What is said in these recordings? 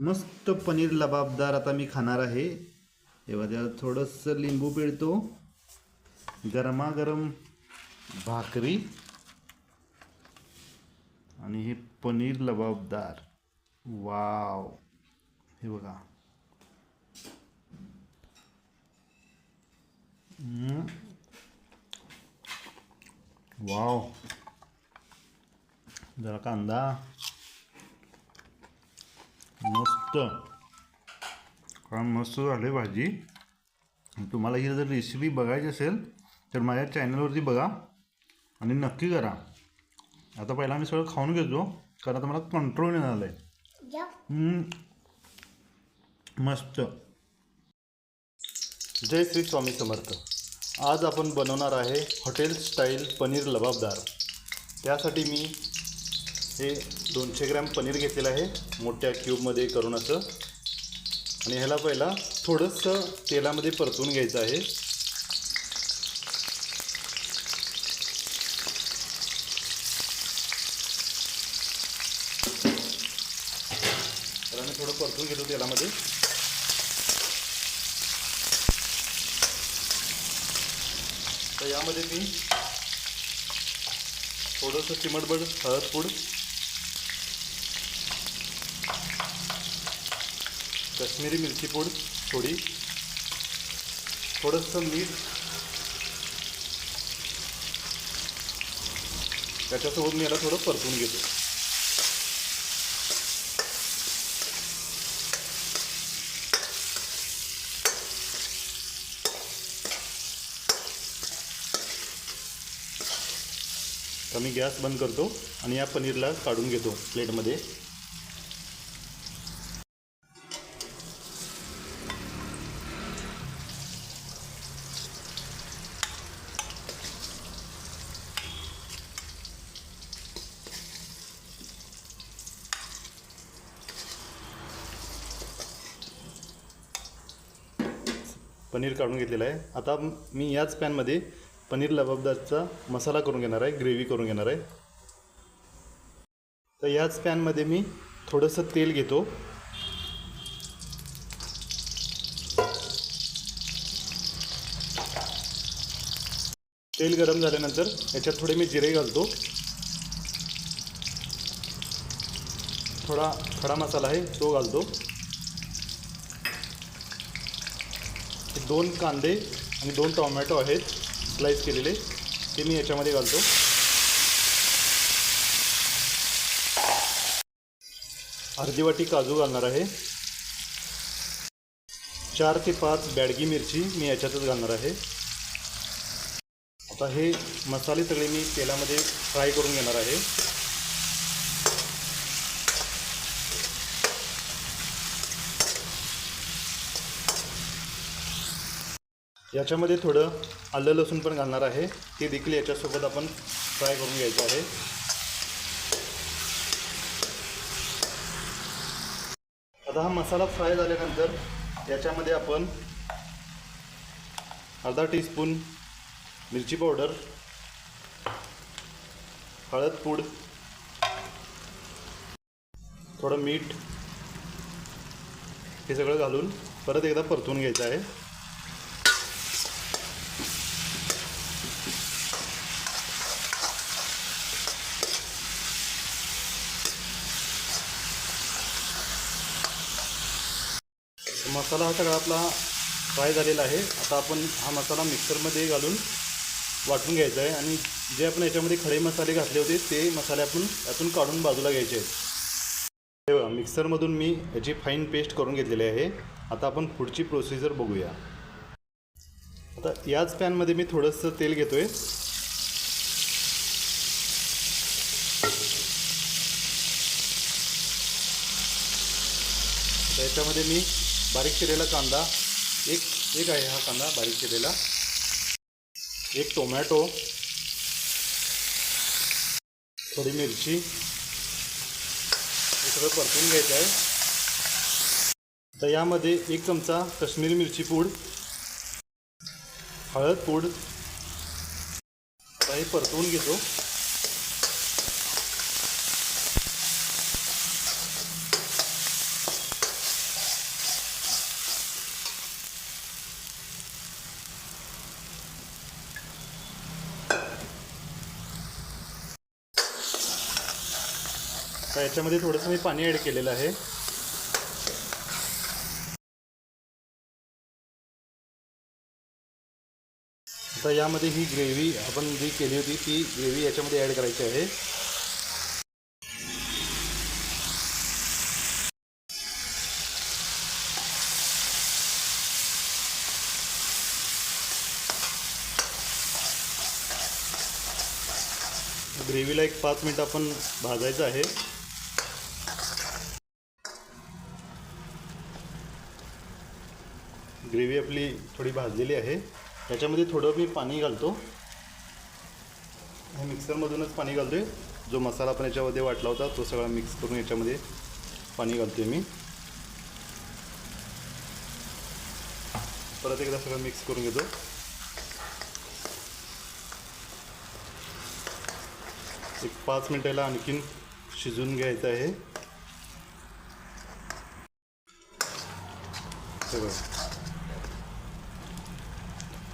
मस्त पनीर लबाबदार आता मी खाणार आहे. तेव्हा त्याला थोडंसं लिंबू पिळतो. गरमागरम भाकरी. आणि हे पनीर लबाबदार. वाव. हे बघा. वाव. जरा कांदा. मस्त. काय मस्त झाली भाजी. तुम्हाला ही जर रेसिपी बघायची असेल तर माझ्या चॅनलवरती बघा आणि नक्की करा. आता पहिला मी सगळं खाऊन घेतो कारण आता मला कंट्रोल नाही झालं आहे. मस्त. जय श्री स्वामी समर्थ. आज आपण बनवणार आहे हॉटेल स्टाईल पनीर लबाबदार. त्यासाठी मी हे दोनशे ग्रॅम पनीर घेतलेलं आहे मोठ्या क्यूबमध्ये करून असं. आणि ह्याला पहिला थोडंसं तेलामध्ये परतून घ्यायचं आहे. त्याला थोडं परतून घेतो तेलामध्ये. तर यामध्ये मी थोडंसं चिमटभर हळद पूड कश्मीरी मिरची पूड थोडी. थोडंसं मीठ. त्याच्यासोबत मी याला थोडं परतून घेतो. तर मी गॅस बंद करतो आणि या पनीरला काढून घेतो प्लेटमध्ये. पनीर काढून घेतलेलं आहे. आता मी याच पॅनमध्ये पनीर लबाबदारचा मसाला करून घेणार आहे ग्रेव्ही करून घेणार आहे. तर याच पॅनमध्ये मी थोडंसं तेल घेतो. तेल गरम झाल्यानंतर याच्यात थोडे मी जिरे घालतो. थोडा खडा मसाला आहे तो घालतो. दोन कांदे आणि दोन टोमॅटो आहेत स्लाईस केलेले. ते मी याच्यामध्ये घालतो. अर्धी वाटी काजू घालणार आहे. चार ते पाच बॅडगी मिरची मी याच्यातच घालणार आहे. आता हे मसाले सगळे मी तेलामध्ये फ्राय करून घेणार आहे. याच्यामध्ये थोडं आलं लसूण पण घालणार आहे. ते देखील याच्यासोबत आपण फ्राय करून घ्यायचं आहे. आता हा मसाला फ्राय झाल्यानंतर याच्यामध्ये आपण अर्धा टीस्पून मिरची पावडर हळद पूड थोडं मीठ हे सगळं घालून परत एकदा परतून घ्यायचं आहे. मसाला हा सगळा आपला फ्राय झालेला आहे. आता आपण हा मसाला मिक्सरमध्ये घालून वाटून घ्यायचा आहे आणि जे आपण याच्यामध्ये खडे मसाले घातले होते ते मसाले आपण यातून काढून बाजूला घ्यायचे आहेत. हे बघा मिक्सरमधून मी याची फाईन पेस्ट करून घेतलेली आहे. आता आपण पुढची प्रोसिजर बघूया. आता याच पॅनमध्ये मी थोडंसं तेल घेतो आहे याच्यामध्ये मी बारीक चिरेला कांदा. एक एक आहे हा कांदा बारीक चिरेला. एक टोमॅटो. थोडी मिरची. हे सगळं परतून घ्यायचं आहे. तर यामध्ये एक चमचा काश्मीरी मिरची पूड हळद पूड. हे परतवून घेतो. आता याच्यामध्ये थोडंसं मी पाणी ॲड केलेलं आहे. आता यामध्ये ही ग्रेव्ही आपण जी केली होती ती ग्रेव्ही याच्यामध्ये ॲड करायची आहे. ग्रेव्हीला एक पाच मिनिट आपण भाजायचं आहे. ग्रेव्ही आपली थोडी भाजलेली आहे. त्याच्यामध्ये थोडं मी पाणी घालतो. हे मिक्सरमधूनच पाणी घालतो आहे जो मसाला आपण याच्यामध्ये वाटला होता तो सगळा मिक्स करून याच्यामध्ये पाणी घालतो मी. परत एकदा सगळं मिक्स करून घेतो. एक पाच मिनिटाला आणखीन शिजून घ्यायचं आहे. सगळं बघा.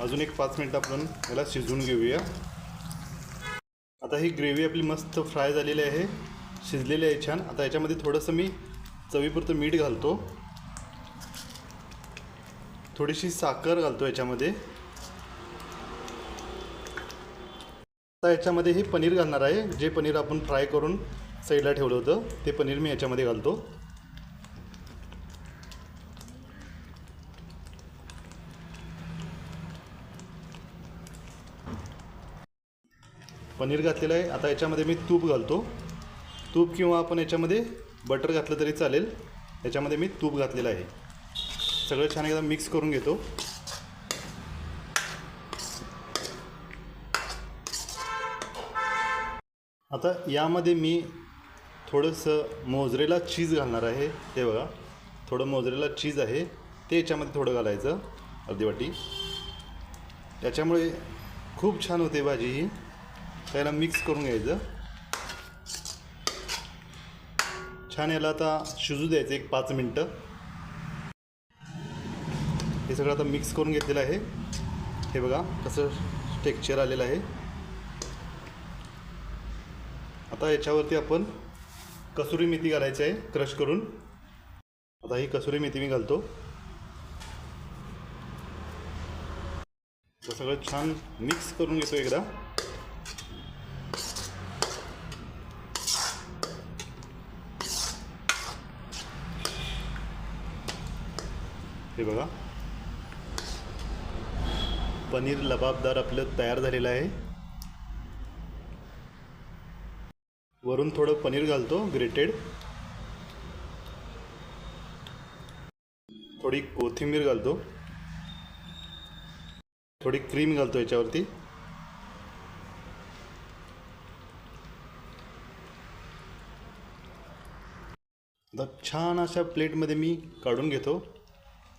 अजून एक पाच मिनटं आपण याला शिजवून घेऊया. आता ही ग्रेव्ही आपली मस्त फ्राय झालेली आहे. शिजलेली आहे छान. आता याच्यामध्ये थोडंसं मी चवीपुरतं मीठ घालतो. थोडीशी साखर घालतो याच्यामध्ये. आता याच्यामध्ये हे पनीर घालणार आहे. जे पनीर आपण फ्राय करून साईडला ठेवलं होतं ते पनीर मी याच्यामध्ये घालतो. पनीर घातलेलं आहे. आता याच्यामध्ये मी तूप घालतो. तूप किंवा आपण याच्यामध्ये बटर घातलं तरी चालेल. याच्यामध्ये मी तूप घातलेलं आहे. सगळं छान एकदा मिक्स करून घेतो. आता यामध्ये मी थोडंसं मोजरेला चीज घालणार आहे. ते बघा थोडं मोजरेला चीज आहे. ते याच्यामध्ये थोडं घालायचं अर्धी वाटी. त्याच्यामुळे खूप छान होते भाजी ही. त्याला मिक्स करून घ्यायचं. छान याला आता शिजू द्यायचं एक पाच मिनटं. हे सगळं आता मिक्स करून घेतलेलं आहे. हे बघा कसं टेक्स्चर आलेलं आहे. आता याच्यावरती आपण कसुरी मेथी घालायची आहे क्रश करून. आता ही कसुरी मेथी मी घालतो. सगळं छान मिक्स करून घेतो एकदा. हे बघा. पनीर लबाबदार आपलं तयार झालेलं आहे. वरून थोडं पनीर घालतो ग्रेटेड थोडी कोथिंबीर घालतो. थोडी क्रीम घालतो याच्यावरती. आता छान अशा प्लेटमध्ये मी काढून घेतो.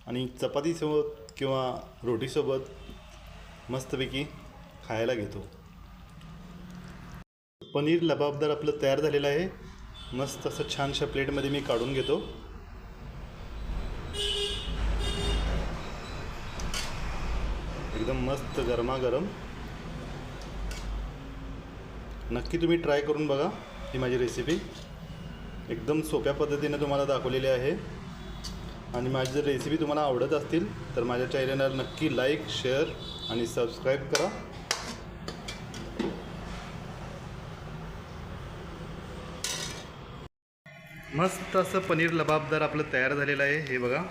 आणि चपातीसोबत किंवा रोटीसोबत मस्तपैकी खायला घेतो. पनीर लबाबदार आपलं तयार झालेलं आहे. मस्त असं छानशा प्लेटमध्ये मी काढून घेतो. एकदम मस्त गरमागरम. नक्की तुम्ही ट्राय करून बघा ही माझी रेसिपी एकदम सोप्या पद्धतीने तुम्हाला दाखवलेली आहे. आणि माझी जर रेसिपी तुम्हाला आवडत असतील तर माझ्या चॅनलला नक्की लाईक शेअर आणि सबस्क्राईब करा. मस्त असं पनीर लबाबदार आपलं तयार झालेलं आहे. हे बघा.